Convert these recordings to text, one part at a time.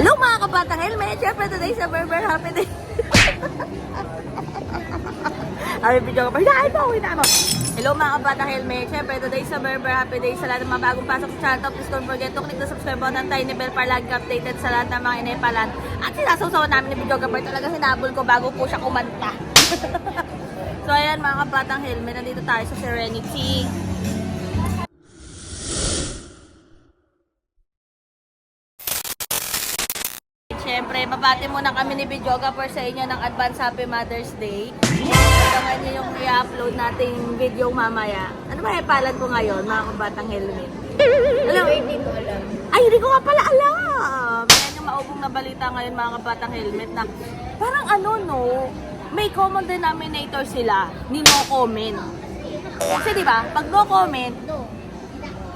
Hello mga kabatang helmet! Siyempre today sa Berber Happy Day. Ay, video ka pa. Hinahin mo, hinahin mo. Hello mga kabatang helmet. Siyempre today sa Berber Happy Day sa lahat ng mga bagong pasok sa channel. Please don't forget to click the subscribe button, tiny bell para lagi ka updated sa lahat ng mga inepalan. At sinasawsawan namin ni Video Gabay. Talaga hinabol ko bago po siya kumanta. so ayan mga kabatang helmet. Nandito tayo sa Serenity. Siyempre, babati muna kami ni Videographer sa inyo ng Advance Happy Mother's Day. Abangan niyo yung i-upload nating video mamaya. Ano ba ipalan ko ngayon, mga kabatang helmet? Alam, Hindi ko alam. ay, hindi ko nga pala alam. Yan yung maubong na balita ngayon, mga kabatang helmet, na parang ano, no, may common denominator sila ni no comment. Kasi di ba, pag no comment,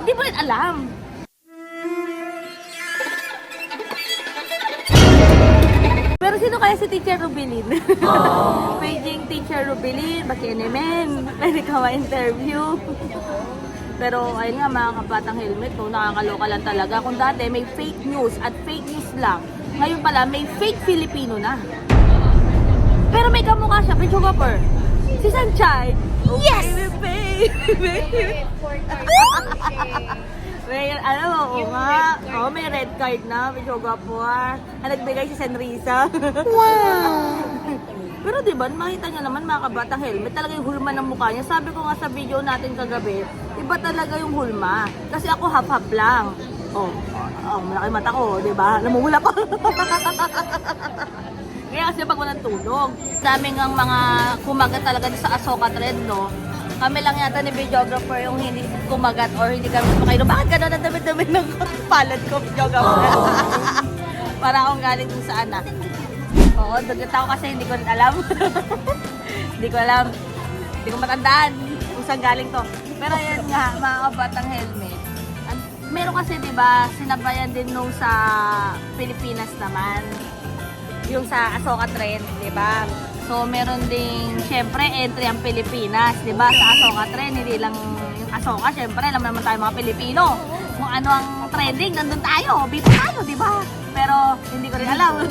hindi mo rin alam. Pero sino kaya si Teacher Rubilin? Paging Teacher Rubilin, Bakinemen, pwede ka ma-interview. Pero ayun nga mga kapatang helmet, kung nakakaloka lang talaga. Kung dati may fake news at fake news lang, ngayon pala may fake Filipino na. Pero may kamukha siya, Pedro Gopper. Si Sanchay. Yes! Baby! May, ano, oo Yung nga. Oo, may red card na. Medyo gwapo ah. Ang nagbigay si Senrisa. Wow! Pero di ba, makita niyo naman mga kabatang helmet, talaga yung hulma ng mukha niya. Sabi ko nga sa video natin kagabi, iba talaga yung hulma. Kasi ako half-half lang. Oh, oh, malaki mata ko, di ba? Namumula pa. Kaya kasi pag walang tulog, daming ang mga kumagat talaga sa Asoka trend, no? Kami lang yata ni videographer yung hindi kumagat or hindi kami sumakay. Bakit gano'n ang dami-dami ng palad ko, videographer? Para akong galing kung saan ah. Oo, dugot ako kasi hindi ko alam. hindi ko alam. Hindi ko matandaan kung saan galing to. Pero yan nga, mga kabatang helmet. An- Meron kasi, di ba, sinabayan din nung sa Pilipinas naman. Yung sa Asoka Trend, di ba? So, meron ding, syempre, entry ang Pilipinas, di ba? Sa Asoka Trend, hindi lang yung Asoka, syempre, alam naman tayo mga Pilipino. Kung ano ang trending, nandun tayo, bipo tayo, di ba? Pero, hindi ko rin alam.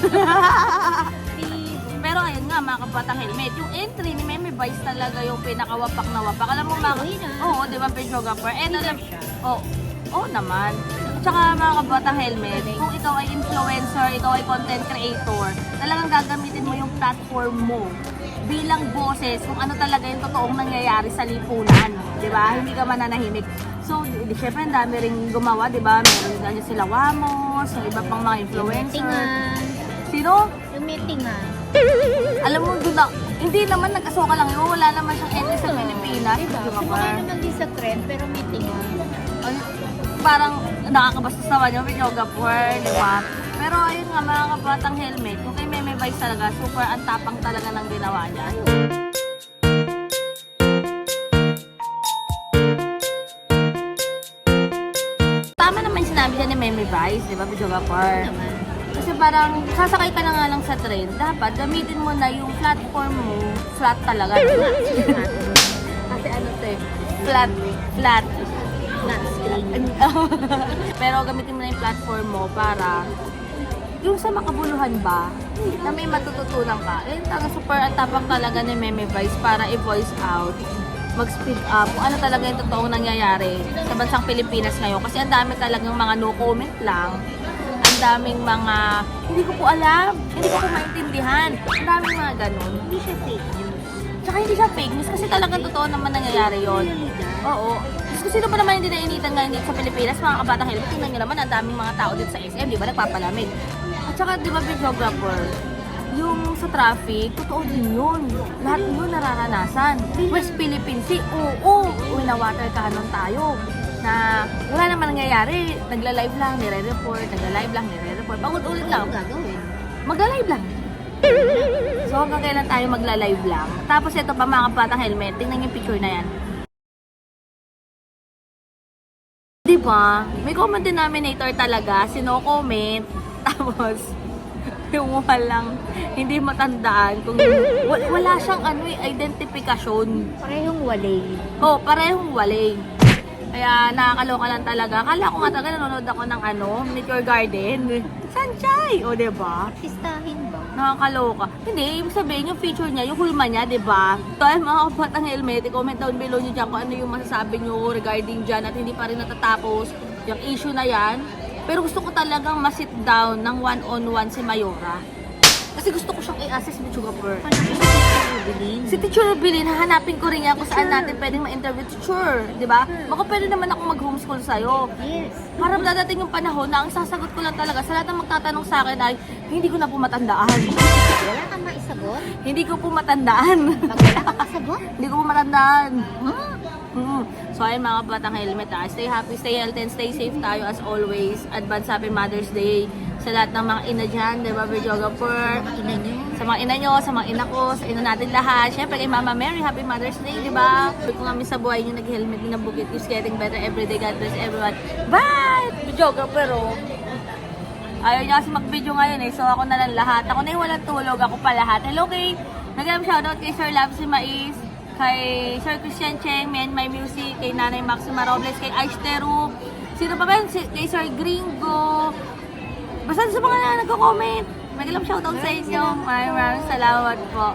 Pero ayun nga, mga kabatang helmet, yung entry ni Meme Vice talaga yung pinakawapak na wapak. Alam mo, mga... Oo, di ba, videographer? And alam... Oo, oh, naman. Tsaka mga kabatang helmet, kung ikaw ay influencer, ikaw ay content creator, talagang gagamitin platform mo bilang boses kung ano talaga yung totoong nangyayari sa lipunan. Di ba? Hindi ka mananahimik. So, di, syempre, ang dami rin gumawa, di ba? Meron nga niya sila Wamos, yung iba pang mga influencer. Sino? Yung may tingan. Alam mo, doon na, hindi naman nag-asoka lang yun. Wala naman siyang entry sa Pilipinas. Diba? Di ba? Sumakay naman din sa trend, pero may tingan. Ay, parang nakakabastos naman yung videographer, di ba? Pero ayun nga, mga kabatang helmet, kung kay Meme Vice talaga, super ang tapang talaga ng ginawa niya. Tama naman sinabi niya ni Meme Vice, di ba, videographer? Naman. Kasi parang sasakay ka na nga lang sa train, dapat gamitin mo na yung platform mo, flat talaga. Kasi ano to eh, flat, flat. Pero gamitin mo na yung platform mo para yung sa makabuluhan ba, na may matututunan ka, eh, talaga super ang tapang talaga ni Meme Vice para i-voice out, mag-speak up kung ano talaga yung totoong nangyayari sa bansang Pilipinas ngayon. Kasi ang dami talagang mga no comment lang, ang daming mga, hindi ko po alam, hindi ko po maintindihan, ang daming mga ganun. Hindi siya fake news. Tsaka hindi siya fake news kasi talagang totoo naman nangyayari yon. Oo. Kung sino pa naman hindi nainitan ngayon dito sa Pilipinas, mga kabatang helmet, tingnan nyo naman, ang daming mga tao dito sa SM, di ba, nagpapalamig. At saka, di ba, videographer, yung sa traffic, totoo din yun. Lahat yun nararanasan. West Philippine Sea, oo, uy, na water cannon tayo. Na wala naman nangyayari, nagla-live lang, nire-report, nagla-live lang, nire-report. Paulit-ulit lang. Magla-live lang. So hanggang kailan tayo magla-live lang. Tapos ito pa mga kapatang helmet, tingnan yung picture na yan. Di ba? May common denominator talaga, sino comment, tapos yung walang hindi matandaan kung wa- wala siyang ano eh, identifikasyon. Parehong walay. Oh, parehong wali. Kaya nakakaloka lang talaga. Akala ko nga talaga nanonood ako ng ano, Nature Garden. Sanchay! O, diba? Artistahin ba? Nakakaloka. Hindi, ibig sabihin yung feature niya, yung hulma niya, di ba? So, ay mga kapatang helmet, i-comment down below niyo dyan kung ano yung masasabi niyo regarding dyan at hindi pa rin natatapos yung issue na yan. Pero gusto ko talagang ma-sit down ng one-on-one si Mayora. Kasi gusto ko siyang i-assess Paano ko si Teacher Rubilin, hahanapin ko rin yan kung saan natin pwedeng ma-interview. Teacher, di ba? Baka pwede naman ako mag-homeschool sa'yo. Yes. Para dadating yung panahon na ang sasagot ko lang talaga sa lahat ng magtatanong sa akin ay, hindi ko na po matandaan. Wala kang maisagot? hindi ko po matandaan. Pag wala kang masagot? hindi ko po matandaan. Huh? Mm. So ayun mga batang helmet ha. Stay happy, stay healthy, and stay safe tayo as always. Advance Happy Mother's Day sa lahat ng mga ina dyan, di ba, videographer? Sa mga ina nyo, sa mga ina ko, sa ina natin lahat. Siyempre kay Mama Mary, Happy Mother's Day, di ba? Ko nga sa buhay nyo, nag-helmet din ang bukit. It's getting better every day. God bless everyone. Bye! Videographer, oh. Ayaw niya kasi mag-video ngayon eh. So ako na lang lahat. Ako na yung walang tulog. Ako pa lahat. Hello kay... Nag-am shoutout kay Sir Love si Mais. Kay Sir Christian Cheng, Me and My Music. Kay Nanay Maxima Robles. Kay Teru. Sino pa ba yun? Si- Kay Sir Gringo. Basta sa mga na nagko-comment. Nag-alam shoutout sa inyo. Maraming maraming salamat po.